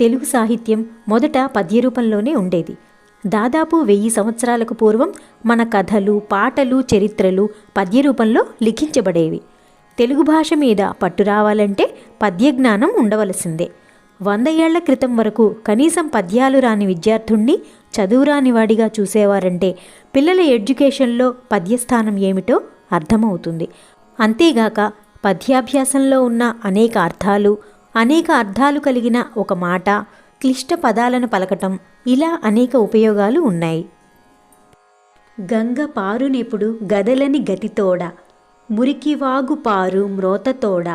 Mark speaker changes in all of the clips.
Speaker 1: తెలుగు సాహిత్యం మొదట పద్య రూపంలోనే ఉండేది. దాదాపు వెయ్యి సంవత్సరాలకు పూర్వం మన కథలు పాటలు చరిత్రలు పద్య రూపంలో లిఖించబడేవి. తెలుగు భాష మీద పట్టు రావాలంటే పద్యజ్ఞానం ఉండవలసిందే. వంద ఏళ్ళ క్రితం వరకు కనీసం పద్యాలు రాని విద్యార్థుణ్ణి చదువురాని వాడిగా చూసేవారంటే పిల్లల ఎడ్యుకేషన్లో పద్యస్థానం ఏమిటో అర్థమవుతుంది. అంతేగాక పద్యాభ్యాసంలో ఉన్న అనేక అర్థాలు అనేక అర్థాలు కలిగిన ఒక మాట క్లిష్ట పదాలను పలకటం ఇలా అనేక ఉపయోగాలు ఉన్నాయి. గంగ పారునెప్పుడు గదలని గతితోడ మురికివాగు పారు మ్రోతతోడ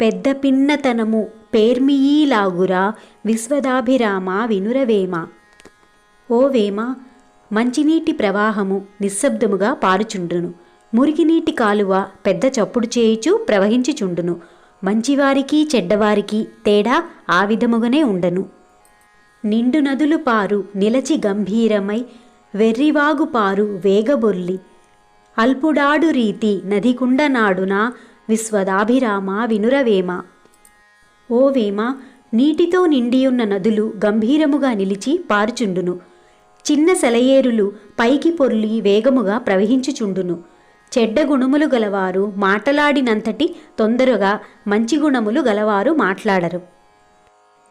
Speaker 1: పెద్ద పిన్నతనము పేర్మియీలాగురా విశ్వదాభిరామ వినురవేమ. ఓ వేమ మంచినీటి ప్రవాహము నిశ్శబ్దముగా పారుచుండును మురికినీటి కాలువ పెద్ద చప్పుడు చేయుచు ప్రవహించుచుండును మంచివారికి చెడ్డవారికి తేడా ఆ విధముగానే ఉండను. నిండు నదులు పారు నిలచి గంభీరమై వెర్రివాగు పారు వేగబొల్లి. అల్పుడాడు రీతి నదికుండ నాడున విశ్వదాభిరామ వినురవేమ. ఓ వేమ నీటితో నిండియున్న నదులు గంభీరముగా నిలిచి పారుచుండును. చిన్న సెలయేరులు పైకి పొర్లి వేగముగా ప్రవహించుచుండును. చెడ్డ గుణములు గలవారు మాటలాడినంతటి తొందరగా మంచి గుణములు గలవారు మాట్లాడరు.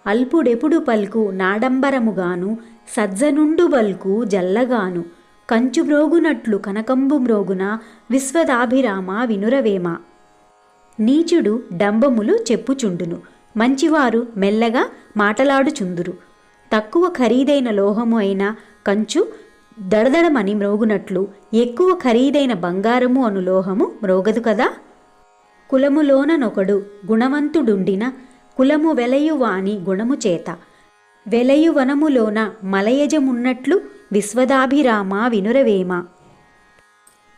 Speaker 1: అల్పుడెపుడు పల్కు నాడంబరముగాను సజ్జనుండు బల్కు జల్లగాను కంచు మ్రోగునట్లు కనకంబు మ్రోగున విశ్వదాభిరామ వినురవేమ. నీచుడు డంబములు చెప్పుచుండును మంచివారు మెల్లగా మాటలాడుచుందురు. తక్కువ ఖరీదైన లోహము అయిన కంచు దడదడమని మ్రోగునట్లు ఎక్కువ ఖరీదైన బంగారము అను లోహము మ్రోగదు కదా? కులములోననొకడు గుణవంతుడుండిన కులము వెలయువాని గుణము చేత. వెలయువనములోన మలయజమున్నట్లు విశ్వదాభిరామ వినురవేమ.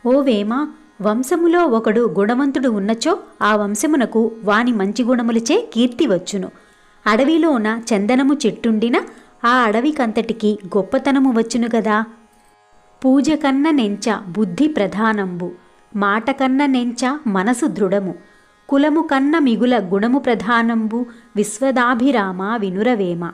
Speaker 1: ఓ వేమ వంశములో ఒకడు గుణవంతుడు ఉన్నచో ఆ వంశమునకు వాని మంచి గుణములచే కీర్తి వచ్చును. అడవిలోన చందనము చెట్టుండిన ఆ అడవికంతటికి గొప్పతనము వచ్చును గదా పూజ కన్న నెంచ బుద్ధి ప్రధానంబు మాట కన్న నెంచ మనసు దృఢము కులము కన్న మిగుల గుణము ప్రధానంబు విశ్వదాభిరామ వినురవేమ.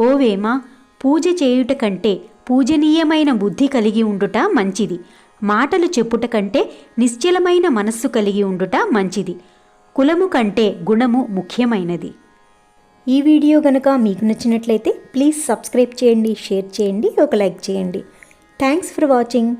Speaker 1: ఓ వేమ పూజ చేయుట కంటే పూజనీయమైన బుద్ధి కలిగి ఉండుట మంచిది మాటలు చెప్పుట కంటే నిశ్చలమైన మనస్సు కలిగి ఉండుట మంచిది కులము కంటే గుణము ముఖ్యమైనది. ఈ వీడియో కనుక మీకు నచ్చినట్లయితే ప్లీజ్ సబ్స్క్రైబ్ చేయండి షేర్ చేయండి ఒక లైక్ చేయండి. Thanks for watching